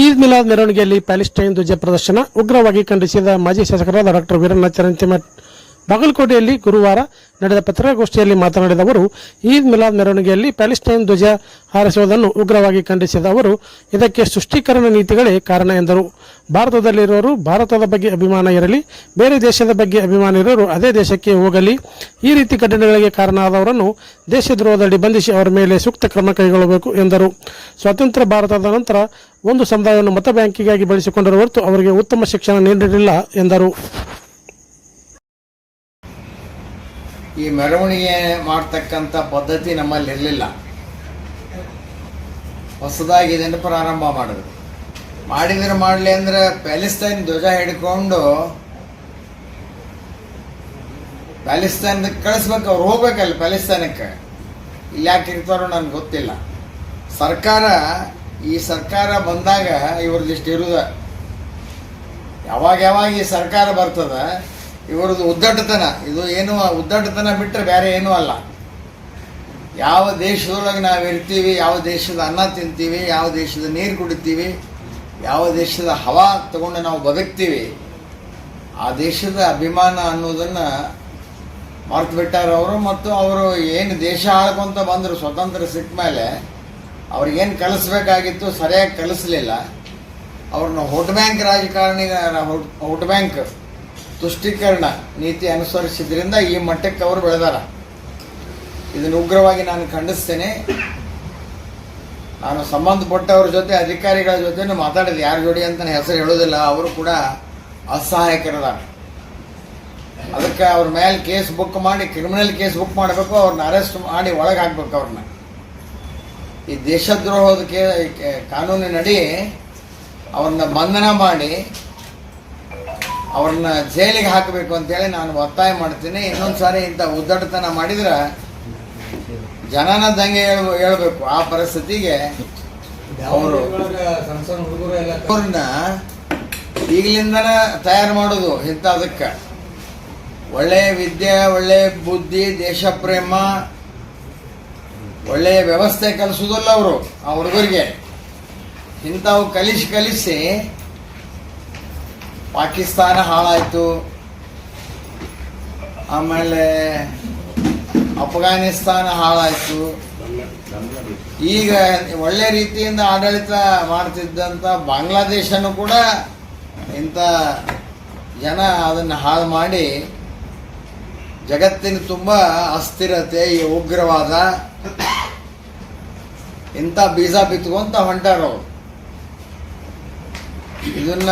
ಈದ್ ಮಿಲಾದ್ ಮೆರವಣಿಗೆಯಲ್ಲಿ ಪ್ಯಾಲೆಸ್ಟೈನ್ ಧ್ವಜ ಪ್ರದರ್ಶನ ಉಗ್ರವಾಗಿ ಖಂಡಿಸಿದ ಮಾಜಿ ಶಾಸಕರಾದ ಡಾಕ್ಟರ್ ವೀರಣ್ಣ ಚರಂತಿಮಠ್. ಬಾಗಲಕೋಟೆಯಲ್ಲಿ ಗುರುವಾರ ನಡೆದ ಪತ್ರಿಕಾಗೋಷ್ಠಿಯಲ್ಲಿ ಮಾತನಾಡಿದ ಅವರು, ಈದ್ ಮಿಲಾದ್ ಮೆರವಣಿಗೆಯಲ್ಲಿ ಪ್ಯಾಲೆಸ್ಟೈನ್ ಧ್ವಜ ಹಾರಿಸುವುದನ್ನು ಉಗ್ರವಾಗಿ ಖಂಡಿಸಿದ ಅವರು, ಇದಕ್ಕೆ ಸೃಷ್ಟೀಕರಣ ನೀತಿಗಳೇ ಕಾರಣ ಎಂದರು. ಭಾರತದಲ್ಲಿರುವವರು ಭಾರತದ ಬಗ್ಗೆ ಅಭಿಮಾನ ಇರಲಿ, ಬೇರೆ ದೇಶದ ಬಗ್ಗೆ ಅಭಿಮಾನ ಇರೋರು ಅದೇ ದೇಶಕ್ಕೆ ಹೋಗಲಿ, ಈ ರೀತಿ ಘಟನೆಗಳಿಗೆ ಕಾರಣವಾದವರನ್ನು ದೇಶದ್ರೋಹದಡಿ ಬಂಧಿಸಿ ಅವರ ಮೇಲೆ ಸೂಕ್ತ ಕ್ರಮ ಕೈಗೊಳ್ಳಬೇಕು ಎಂದರು. ಸ್ವತಂತ್ರ ಭಾರತದ ನಂತರ ಒಂದು ಸಮುದಾಯವನ್ನು ಮತ ಬ್ಯಾಂಕಿಗಾಗಿ ಬಳಸಿಕೊಂಡಿರುವ ಹೊರತು ಅವರಿಗೆ ಉತ್ತಮ ಶಿಕ್ಷಣ ನೀಡಿರಲಿಲ್ಲ ಎಂದರು. ಈ ಮೆರವಣಿಗೆ ಮಾಡ್ತಕ್ಕಂಥ ಪದ್ಧತಿ ನಮ್ಮಲ್ಲಿ ಇರಲಿಲ್ಲ. ಹೊಸದಾಗಿ ಇದನ್ನು ಪ್ರಾರಂಭ ಮಾಡಿದ್ರು ಮಾಡಿದ್ರೆ ಮಾಡಲಿ ಅಂದ್ರೆ ಪ್ಯಾಲೆಸ್ತೈನ್ ಧ್ವಜ ಹಿಡ್ಕೊಂಡು ಪ್ಯಾಲೆಸ್ತೈನ್ಗೆ ಕಳಿಸ್ಬೇಕು, ಅವ್ರು ಹೋಗ್ಬೇಕಲ್ಲ ಪ್ಯಾಲೆಸ್ತೈನಕ್ಕೆ. ಇಲ್ಲಿ ಯಾಕೆ ಇರ್ತಾರೋ ನನಗೆ ಗೊತ್ತಿಲ್ಲ. ಸರ್ಕಾರ, ಈ ಸರ್ಕಾರ ಬಂದಾಗ ಇವ್ರದ್ದಿಷ್ಟು ಇರುದ. ಯಾವಾಗ ಯಾವಾಗ ಈ ಸರ್ಕಾರ ಬರ್ತದ ಇವ್ರದ್ದು ಉದ್ದಟತನ. ಇದು ಏನು ಉದ್ದಟತನ ಬಿಟ್ಟರೆ ಬೇರೆ ಏನೂ ಅಲ್ಲ. ಯಾವ ದೇಶದೊಳಗೆ ನಾವು ಇರ್ತೀವಿ, ಯಾವ ದೇಶದ ಅನ್ನ ತಿಂತೀವಿ, ಯಾವ ದೇಶದ ನೀರು ಕುಡಿತೀವಿ, ಯಾವ ದೇಶದ ಹವಾ ತಗೊಂಡು ನಾವು ಬದುಕ್ತೀವಿ, ಆ ದೇಶದ ಅಭಿಮಾನ ಅನ್ನೋದನ್ನು ಮರ್ತು ಬಿಟ್ಟಾರ ಅವರು ಮತ್ತು ಅವರು ಏನು ದೇಶ ಆಳ್ಕೊಂತ ಬಂದರು ಸ್ವತಂತ್ರ ಸಿಕ್ಕ ಮೇಲೆ ಅವ್ರಿಗೇನು ಕಲಿಸ್ಬೇಕಾಗಿತ್ತು ಸರಿಯಾಗಿ ಕಲಿಸ್ಲಿಲ್ಲ. ಅವ್ರನ್ನ ವೋಟ್ ಬ್ಯಾಂಕ್ ರಾಜಕಾರಣಿಗ ವೋಟ್ ಬ್ಯಾಂಕ್ ತುಷ್ಟೀಕರಣ ನೀತಿ ಅನುಸರಿಸಿದ್ರಿಂದ ಈ ಮಟ್ಟಕ್ಕೆ ಅವರು ಬೆಳೆದಾರ. ಇದನ್ನು ಉಗ್ರವಾಗಿ ನಾನು ಖಂಡಿಸ್ತೇನೆ. ನಾನು ಸಂಬಂಧಪಟ್ಟವ್ರ ಜೊತೆ, ಅಧಿಕಾರಿಗಳ ಜೊತೆ ಮಾತಾಡಿದೆ. ಯಾರ ಜೋಡಿ ಅಂತ ಹೆಸರು ಹೇಳೋದಿಲ್ಲ ಅವರು ಕೂಡ ಅಸಹಾಯಕರದಾರ. ಅದಕ್ಕೆ ಅವ್ರ ಮೇಲೆ ಕೇಸ್ ಬುಕ್ ಮಾಡಿ, ಕ್ರಿಮಿನಲ್ ಕೇಸ್ ಬುಕ್ ಮಾಡಬೇಕು. ಅವ್ರನ್ನ ಅರೆಸ್ಟ್ ಮಾಡಿ ಒಳಗೆ ಹಾಕ್ಬೇಕು ಅವ್ರನ್ನ. ಈ ದೇಶದ್ರೋಹದ ಕಾನೂನಿನಡಿ ಅವ್ರನ್ನ ಬಂಧನ ಮಾಡಿ ಅವ್ರನ್ನ ಜೈಲಿಗೆ ಹಾಕಬೇಕು ಅಂತೇಳಿ ನಾನು ಒತ್ತಾಯ ಮಾಡ್ತೀನಿ. ಇನ್ನೊಂದು ಸಾರಿ ಇಂಥ ಉದ್ದಟತನ ಮಾಡಿದ್ರೆ ಜನನ ದಂಗೆ ಹೇಳಬೇಕು. ಆ ಪರಿಸ್ಥಿತಿಗೆ ಅವರು ಅವ್ರನ್ನ ಈಗಲಿಂದನ ತಯಾರು ಮಾಡೋದು ಇಂಥದಕ್ಕೆ. ಒಳ್ಳೆಯ ವಿದ್ಯೆ ಒಳ್ಳೆಯ ಬುದ್ಧಿ, ದೇಶ ಪ್ರೇಮ ಒಳ್ಳೆಯ ವ್ಯವಸ್ಥೆ ಕಲಿಸೋದಲ್ಲ ಅವರು ಆ ಹುಡುಗರಿಗೆ. ಇಂಥವು ಕಲಿಸಿ ಕಲಿಸಿ ಪಾಕಿಸ್ತಾನ ಹಾಳಾಯಿತು. ಆಮೇಲೆ ಅಫ್ಘಾನಿಸ್ತಾನ ಹಾಳಾಯಿತು. ಈಗ ಒಳ್ಳೆ ರೀತಿಯಿಂದ ಆಡಳಿತ ಮಾಡ್ತಿದ್ದಂಥ ಬಾಂಗ್ಲಾದೇಶನೂ ಕೂಡ ಇಂಥ ಜನ ಅದನ್ನು ಹಾಳು ಮಾಡಿ ಜಗತ್ತಿನ ತುಂಬ ಅಸ್ಥಿರತೆ, ಈ ಉಗ್ರವಾದ ಇಂಥ ಬೀಜ ಬಿತ್ಕೊಂತ ಹೊಂಟಾರ ಅವರು ಇದನ್ನ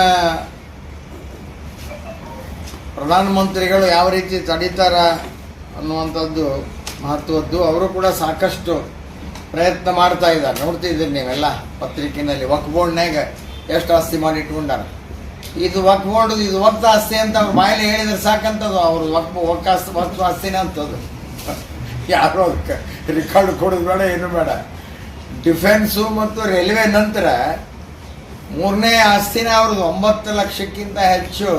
ಪ್ರಧಾನಮಂತ್ರಿಗಳು ಯಾವ ರೀತಿ ತಡೀತಾರ ಅನ್ನುವಂಥದ್ದು ಮಹತ್ವದ್ದು, ಅವರು ಕೂಡ ಸಾಕಷ್ಟು ಪ್ರಯತ್ನ ಮಾಡ್ತಾ ಇದ್ದಾರೆ. ನೋಡ್ತಿದ್ದೀರಿ ನೀವೆಲ್ಲ ಪತ್ರಿಕೆಯಲ್ಲಿ ವಕ್ ಬೋರ್ಡ್ನಾಗ ಎಷ್ಟು ಆಸ್ತಿ ಮಾಡಿ ಇಟ್ಕೊಂಡಾರ? ಇದು ವಕ್ ಬೋರ್ಡ್ ಇದು ವಕ್ತ ಆಸ್ತಿ ಅಂತ ಅವ್ರು ಬಾಯಲ್ಲಿ ಹೇಳಿದ್ರೆ ಸಾಕಂತದ್ದು, ಅವರು ವಕ್ ಆಸ್ತಿ ವಕ್ತ ಆಸ್ತಿನೇ ಅಂತದ್ದು ಯಾರು ರೆಕಾರ್ಡ್ ಕೊಡೋದು ಬೇಡ, ಏನು ಬೇಡ. ಡಿಫೆನ್ಸು ಮತ್ತು ರೈಲ್ವೆ ನಂತರ ಮೂರನೇ ಆಸ್ತಿನ ಅವ್ರದ್ದು, ಒಂಬತ್ತು ಲಕ್ಷಕ್ಕಿಂತ ಹೆಚ್ಚು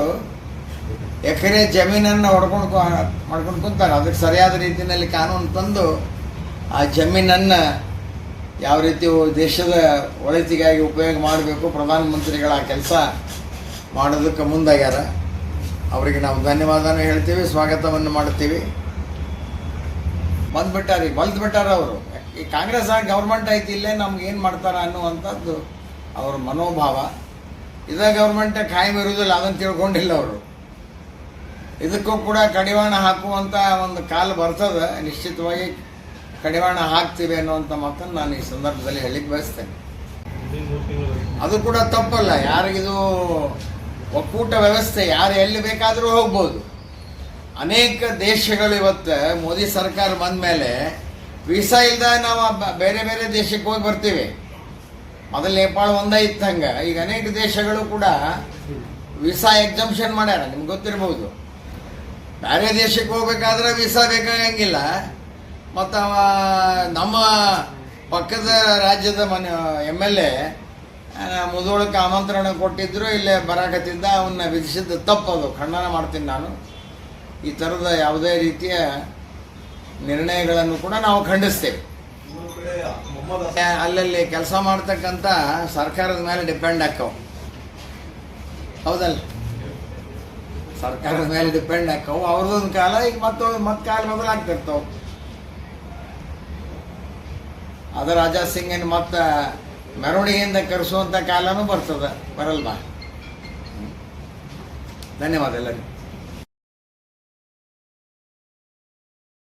ಎಕರೆ ಜಮೀನನ್ನು ಹೊಡ್ಕೊಂಡು ಮಾಡ್ಕೊಂಡು ಕುಂತಾರೆ. ಅದಕ್ಕೆ ಸರಿಯಾದ ರೀತಿಯಲ್ಲಿ ಕಾನೂನು ತಂದು ಆ ಜಮೀನನ್ನು ಯಾವ ರೀತಿ ದೇಶದ ಒಳಿತಿಗಾಗಿ ಉಪಯೋಗ ಮಾಡಬೇಕು, ಪ್ರಧಾನಮಂತ್ರಿಗಳ ಆ ಕೆಲಸ ಮಾಡೋದಕ್ಕೆ ಮುಂದಾಗ್ಯಾರ. ಅವರಿಗೆ ನಾವು ಧನ್ಯವಾದನೂ ಹೇಳ್ತೀವಿ, ಸ್ವಾಗತವನ್ನು ಮಾಡ್ತೀವಿ ಬಂದ್ಬಿಟ್ಟಾರ ಬಲ್ದು ಬಿಟ್ಟಾರ ಅವರು. ಈ ಕಾಂಗ್ರೆಸ್ ಗೌರ್ಮೆಂಟ್ ಐತಿ, ಇಲ್ಲೇ ನಮ್ಗೆ ಏನು ಮಾಡ್ತಾರ ಅನ್ನುವಂಥದ್ದು ಅವ್ರ ಮನೋಭಾವ. ಇದ ಗೌರ್ಮೆಂಟ್ ಖಾಯಂ ಇರುವುದಿಲ್ಲ, ಅದನ್ನು ತಿಳ್ಕೊಂಡಿಲ್ಲ ಅವರು. ಇದಕ್ಕೂ ಕೂಡ ಕಡಿವಾಣ ಹಾಕುವಂಥ ಒಂದು ಕಾಲ ಬರ್ತದೆ. ನಿಶ್ಚಿತವಾಗಿ ಕಡಿವಾಣ ಹಾಕ್ತೀವಿ ಅನ್ನುವಂಥ ಮಾತನ್ನು ನಾನು ಈ ಸಂದರ್ಭದಲ್ಲಿ ಹೇಳಿಕ್ಕೆ ಬಯಸ್ತೇನೆ. ಅದು ಕೂಡ ತಪ್ಪಲ್ಲ. ಯಾರಿಗಿದು ಒಕ್ಕೂಟ ವ್ಯವಸ್ಥೆ, ಯಾರು ಎಲ್ಲಿ ಬೇಕಾದರೂ ಹೋಗ್ಬೋದು. ಅನೇಕ ದೇಶಗಳು ಇವತ್ತು, ಮೋದಿ ಸರ್ಕಾರ ಬಂದ ಮೇಲೆ ವೀಸಾ ಇಲ್ಲದ ನಾವು ಬೇರೆ ಬೇರೆ ದೇಶಕ್ಕೆ ಹೋಗಿ ಬರ್ತೀವಿ. ಮೊದಲು ನೇಪಾಳ ಒಂದೇ ಇತ್ತು ಹಂಗೆ ಈಗ ಅನೇಕ ದೇಶಗಳು ಕೂಡ ವೀಸಾ ಎಕ್ಸಂಪ್ಷನ್ ಮಾಡ್ಯಾರ. ನಿಮ್ಗೆ ಗೊತ್ತಿರ್ಬೋದು. ಬೇರೆ ದೇಶಕ್ಕೆ ಹೋಗ್ಬೇಕಾದ್ರೆ ವೀಸಾ ಬೇಕಾಗಂಗಿಲ್ಲ. ಮತ್ತು ನಮ್ಮ ಪಕ್ಕದ ರಾಜ್ಯದ ಮನೆ ಎಂ ಎಲ್ ಎ ಮುದೋಳಕ್ಕೆ ಆಮಂತ್ರಣ ಕೊಟ್ಟಿದ್ರು, ಇಲ್ಲೇ ಬರಾಕತ್ತಿದ್ದ ಅವನ್ನ ವಿಧಿಸಿದ್ದು ತಪ್ಪದು ಖಂಡನ ಮಾಡ್ತೀನಿ ನಾನು. ಈ ಥರದ ಯಾವುದೇ ರೀತಿಯ ನಿರ್ಣಯಗಳನ್ನು ಕೂಡ ನಾವು ಖಂಡಿಸ್ತೇವೆ. ಅಲ್ಲಲ್ಲಿ ಕೆಲಸ ಮಾಡ್ತಕ್ಕಂಥ ಸರ್ಕಾರದ ಮೇಲೆ ಡಿಪೆಂಡ್ ಆಕ್ಕವು ಹೌದಲ್ಲ? ಸರ್ಕಾರದ ಮೇಲೆ ಡಿಪೆಂಡ್ ಆಕ್ಕವು ಅವ್ರದೊಂದು ಕಾಲ, ಈಗ ಮತ್ತೊಂದು ಮತ್ತೆ ಕಾಲ ಬದಲಾಗ್ತಿರ್ತಾವ. ಅದ ರಾಜಾ ಸಿಂಗನ್ ಮತ್ತೆ ಮೆರವಣಿಗೆಯಿಂದ ಕರೆಸುವಂಥ ಕಾಲನೂ ಬರ್ತದ, ಬರಲ್ವಾ? ಧನ್ಯವಾದ ಎಲ್ಲರಿಗೂ.